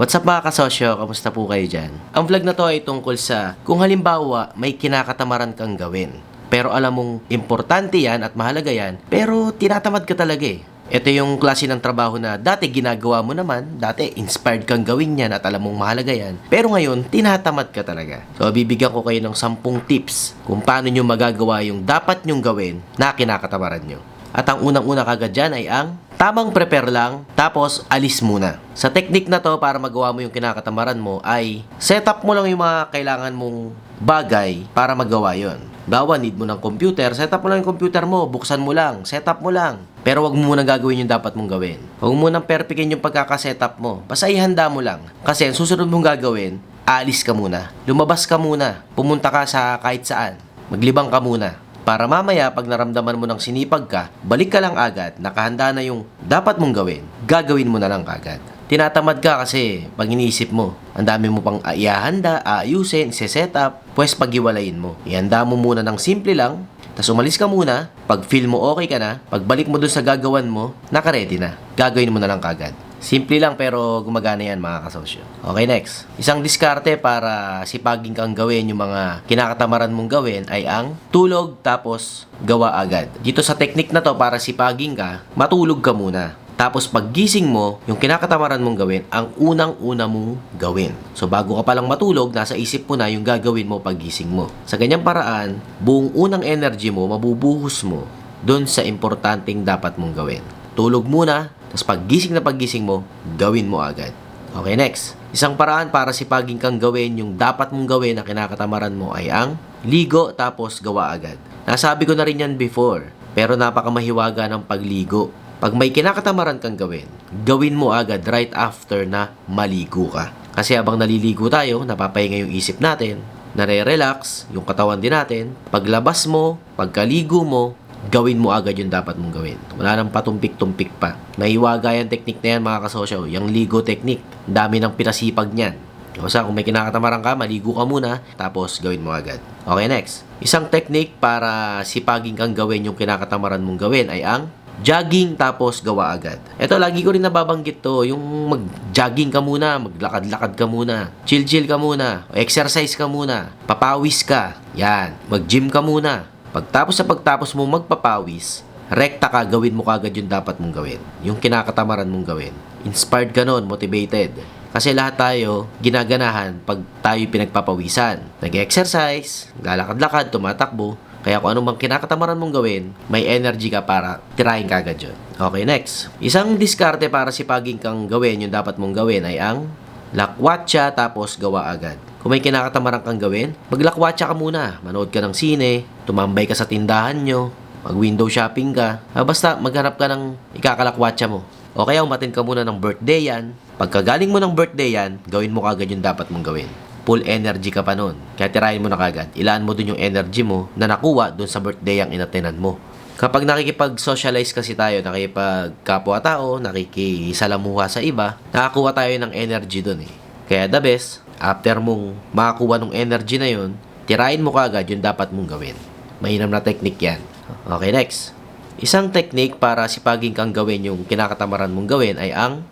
What's up mga kasosyo? Kamusta po kayo dyan? Ang vlog na to ay tungkol sa kung halimbawa may kinakatamaran kang gawin. Pero alam mong importante yan at mahalaga yan, pero tinatamad ka talaga eh. Ito yung klase ng trabaho na dati ginagawa mo naman, dati inspired kang gawin yan at alam mong mahalaga yan, pero ngayon tinatamad ka talaga. So bibigyan ko kayo ng 10 tips kung paano nyo magagawa yung dapat nyong gawin na kinakatamaran nyo. At ang unang-una kagad dyan ay ang tamang prepare lang, tapos alis muna. Sa technique na to, para magawa mo yung kinakatamaran mo, ay set up mo lang yung mga kailangan mong bagay para magawa yon. Bawa, need mo ng computer, set up mo lang yung computer mo, buksan mo lang, set up mo lang. Pero wag mo munang gagawin yung dapat mong gawin. Huwag mo munang perfectin yung pagkakasetup mo. Basta ihanda mo lang. Kasi ang susunod mong gagawin, alis ka muna. Lumabas ka muna. Pumunta ka sa kahit saan. Maglibang ka muna. Para mamaya, pag naramdaman mo ng sinipag ka, balik ka lang agad, nakahanda na yung dapat mong gawin, gagawin mo na lang kagad. Tinatamad ka kasi pag iniisip mo, ang dami mo pang iahanda, aayusin, set up, pwes paghiwalayin mo. Ihanda mo muna ng simple lang, tapos umalis ka muna, pag feel mo okay ka na, pagbalik mo dun sa gagawan mo, nakaredy na. Gagawin mo na lang kagad. Simple lang pero gumagana yan mga kasosyo. Okay, next. Isang diskarte para sipagin kang gawin yung mga kinakatamaran mong gawin ay ang tulog tapos gawa agad. Dito sa technique na to para sipagin ka, matulog ka muna. Tapos paggising mo, yung kinakatamaran mong gawin, ang unang-una mong gawin. So bago ka palang matulog, nasa isip mo na yung gagawin mo paggising mo. Sa ganyang paraan, buong unang energy mo, mabubuhos mo doon sa importanteng dapat mong gawin. Tulog muna, tapos paggising na paggising mo, gawin mo agad. Okay, next. Isang paraan para sipagin kang gawin yung dapat mong gawin na kinakatamaran mo ay ang ligo tapos gawa agad. Nasabi ko na rin yan before, pero napakamahiwaga ng pagligo. Pag may kinakatamaran kang gawin, gawin mo agad right after na maligo ka. Kasi habang naliligo tayo, napapahinga yung isip natin, nare-relax yung katawan din natin. Paglabas mo, pagkaligo mo, gawin mo agad yung dapat mong gawin. Wala nang patumpik-tumpik pa. Nahiwaga yung technique na yan mga kasosyo, yung ligo technique. Dami ng pinasipag niyan. Basta kung may kinakatamaran ka, maligo ka muna, tapos gawin mo agad. Okay, next. Isang technique para sipagin kang gawin yung kinakatamaran mong gawin ay ang jogging tapos gawa agad. Ito, lagi ko rin nababanggit to, yung mag-jogging ka muna, maglakad-lakad ka muna, chill-chill ka muna, exercise ka muna, papawis ka, yan, mag-gym ka muna. Pagtapos sa pagtapos mo magpapawis, rekta ka, gawin mo kagad yung dapat mong gawin. Yung kinakatamaran mong gawin. Inspired ka nun, motivated. Kasi lahat tayo, ginaganahan pag tayo pinagpapawisan. Nag-exercise, lalakad-lakad, tumatakbo. Kaya kung anong bang kinakatamaran mong gawin, may energy ka para tirahin ka agad yun. Okay, next. Isang diskarte para sipagin kang gawin yung dapat mong gawin ay ang lakwatsa tapos gawa agad. Kung may kinakatamaran kang gawin, maglakwatsa ka muna. Manood ka ng sine, tumambay ka sa tindahan nyo, mag-window shopping ka. Ah, basta maghanap ka ng ikakalakwatsa mo. O kaya umatin ka muna ng birthday yan. Pagkagaling mo ng birthday yan, gawin mo kagad yung dapat mong gawin. Full energy ka pa nun. Kaya tirahin mo na kagad. Ilaan mo dun yung energy mo na nakuha dun sa birthday ang inatenan mo. Kapag nakikipag-socialize kasi tayo, nakikipag-kapwa-tao, nakikisalamuha sa iba, nakakuha tayo ng energy dun eh. Kaya the best, after mong makakuha ng energy na yun, tirahin mo kagad yung dapat mong gawin. Mainam na technique yan. Okay, next. Isang technique para sipagin kang gawin yung kinakatamaran mong gawin ay ang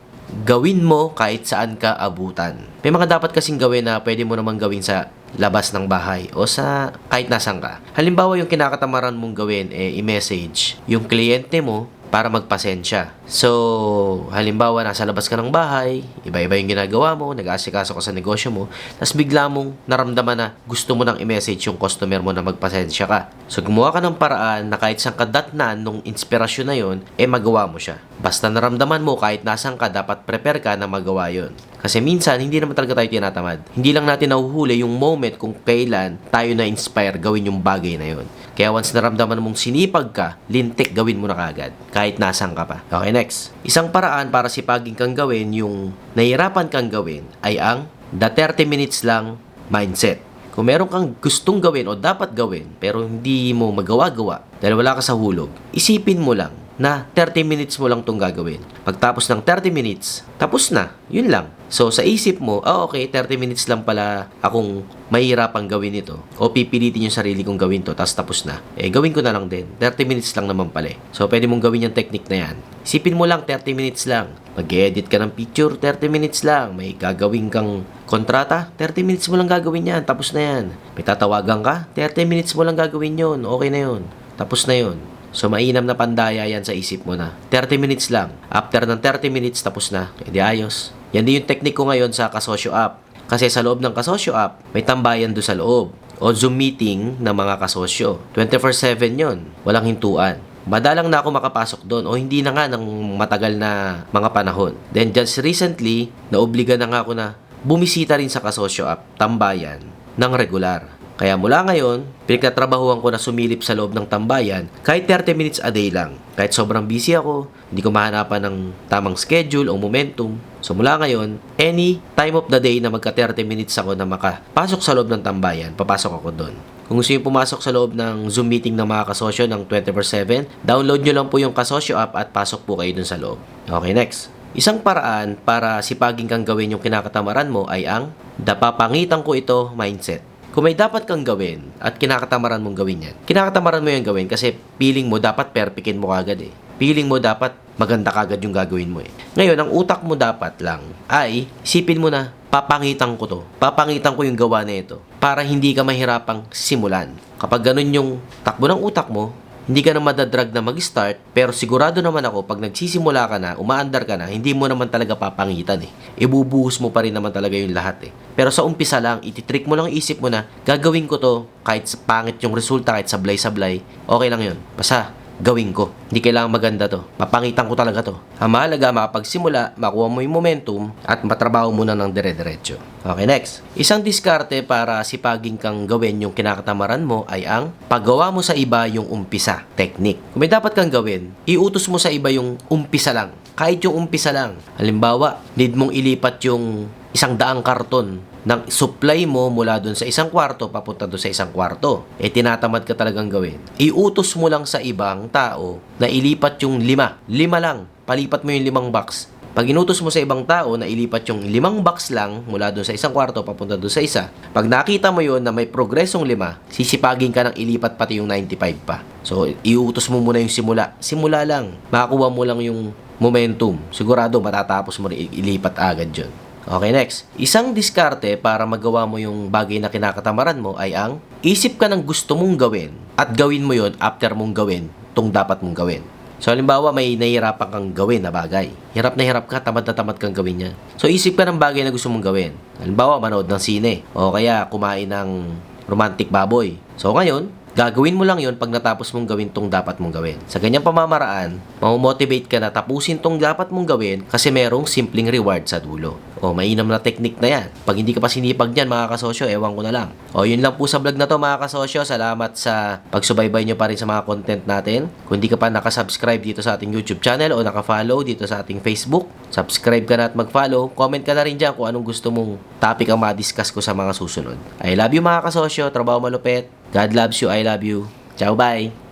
gawin mo kahit saan ka abutan. May mga dapat kasing gawin na pwede mo naman gawin sa labas ng bahay o sa kahit nasan ka. Halimbawa yung kinakatamaran mong gawin eh i-message yung kliyente mo para magpasensya. So, halimbawa nasa labas ka ng bahay, iba-iba yung ginagawa mo, nag-aasikaso ka sa negosyo mo, tapos bigla mong naramdaman na gusto mo nang i-message yung customer mo na magpasensya ka. So, gumawa ka ng paraan na kahit saan ka datnan nung inspirasyon na yon, eh magawa mo siya. Basta naramdaman mo kahit nasan ka, dapat prepare ka na magawa yon. Kasi minsan, hindi naman talaga tayo tinatamad. Hindi lang natin nahuhuli yung moment kung kailan tayo na-inspire gawin yung bagay na yon. Kaya once naramdaman mong sinipag ka, lintik gawin mo na kagad. Kahit nasan ka pa. Okay, next. Isang paraan para sipagin kang gawin yung nahirapan kang gawin ay ang the 30 minutes lang mindset. Kung meron kang gustong gawin o dapat gawin pero hindi mo magawa-gawa dahil wala ka sa hulog, isipin mo lang na 30 minutes mo lang tong gagawin. Pagtapos ng 30 minutes, tapos na. Yun lang. So, sa isip mo, ah okay, 30 minutes lang pala akong mahirapang gawin ito. O pipilitin yung sarili kong gawin to, tapos tapos na. Eh, gawin ko na lang din. 30 minutes lang naman pala. eh. So, pwede mong gawin yung technique na yan. Isipin mo lang, 30 minutes lang. Mag-edit ka ng picture, 30 minutes lang. May gagawin kang kontrata, 30 minutes mo lang gagawin yan. Tapos na yan. May tatawagan ka, 30 minutes mo lang gagawin yun. Okay na yun. Tapos na yun. So, mainam na pandaya yan sa isip mo na. 30 minutes lang. After ng 30 minutes, tapos na. E ayos. Yan din yung technique ko ngayon sa Kasosyo app. Kasi sa loob ng Kasosyo app, may tambayan doon sa loob. O Zoom meeting ng mga kasosyo. 24-7 yon Walang hintuan. Madalang na ako makapasok doon o hindi na nga ng matagal na mga panahon. Then just recently, naobliga na nga ako na bumisita rin sa Kasosyo app, tambayan, ng regular. Kaya mula ngayon, pinagtatrabahuan ko na sumilip sa loob ng tambayan kahit 30 minutes a day lang. Kahit sobrang busy ako, hindi ko mahanapan ng tamang schedule o momentum. So mula ngayon, any time of the day na magka 30 minutes ako na makapasok sa loob ng tambayan, papasok ako doon. Kung gusto nyo pumasok sa loob ng Zoom meeting ng mga kasosyo ng 24-7, download nyo lang po yung kasosyo app at pasok po kayo dun sa loob. Okay, next. Isang paraan para sipagin kang gawin yung kinakatamaran mo ay ang dapapangitan ko ito mindset. Kung may dapat kang gawin at kinakatamaran mong gawin yan, kinakatamaran mo yung gawin kasi feeling mo dapat perfectin mo kagad eh. Feeling mo dapat maganda kagad yung gagawin mo eh. Ngayon, ang utak mo dapat lang ay isipin mo na papangitan ko to. Papangitan ko yung gawa na ito para hindi ka mahirapang simulan. Kapag ganun yung takbo ng utak mo, hindi ka na madadrag na mag-start, pero sigurado naman ako, pag nagsisimula ka na, umaandar ka na, hindi mo naman talaga papangitan eh. Ibubuhos mo pa rin naman talaga yung lahat eh. Pero sa umpisa lang, ititrick mo lang isip mo na, gagawin ko to, kahit pangit yung resulta, kahit sablay-sablay, okay lang yun. Basta, gawin ko. Hindi kailangan maganda to. Mapangitan ko talaga to. Ang mahalaga, makapagsimula, makuha mo yung momentum, at matrabaho mo na ng dire-diretso. Okay, next. Isang diskarte para sipaging kang gawin yung kinakatamaran mo ay ang paggawa mo sa iba yung umpisa, technique. Kung may dapat kang gawin, iutos mo sa iba yung umpisa lang. Kahit yung umpisa lang. Halimbawa, need mong ilipat yung isang daang karton ng supply mo mula dun sa isang kwarto papunta dun sa isang kwarto. Eh, tinatamad ka talagang gawin. Iutos mo lang sa ibang tao na ilipat yung lima. Lima lang. Palipat mo yung limang box. Pag inutos mo sa ibang tao na ilipat yung limang box lang mula dun sa isang kwarto papunta dun sa isa, pag nakita mo yon na may progresong lima, sisipagin ka ng ilipat pati yung 95 pa. So, iutos mo muna yung simula. Simula lang. Makakuha mo lang yung momentum. Sigurado matatapos mo rin ilipat agad yun. Okay, next. Isang diskarte para magawa mo yung bagay na kinakatamaran mo ay ang isip ka ng gusto mong gawin at gawin mo yon after mong gawin tong dapat mong gawin. So, halimbawa, may nahihirapan kang gawin na bagay. Hirap na hirap ka, tamad na tamad kang gawin yan. So, isip ka ng bagay na gusto mong gawin. Halimbawa, manood ng sine. O kaya, kumain ng romantic baboy. So, ngayon, Gagawin mo lang yon pag natapos mong gawin tong dapat mong gawin. Sa ganyang pamamaraan, mamotivate ka na tapusin tong dapat mong gawin kasi merong simpleng reward sa dulo. O, mainam na technique na yan. Pag hindi ka pa sinipag dyan, mga kasosyo, ewan ko na lang. O, yun lang po sa vlog na to, mga kasosyo. Salamat sa pagsubaybay nyo pa rin sa mga content natin. Kung hindi ka pa nakasubscribe dito sa ating YouTube channel o nakafollow dito sa ating Facebook, subscribe ka na at mag-follow. Comment ka na rin dyan kung anong gusto mong topic ang ma-discuss ko sa mga susunod. I love you, mga kasosyo. Trabaho malupit. God loves you. I love you. Ciao, bye.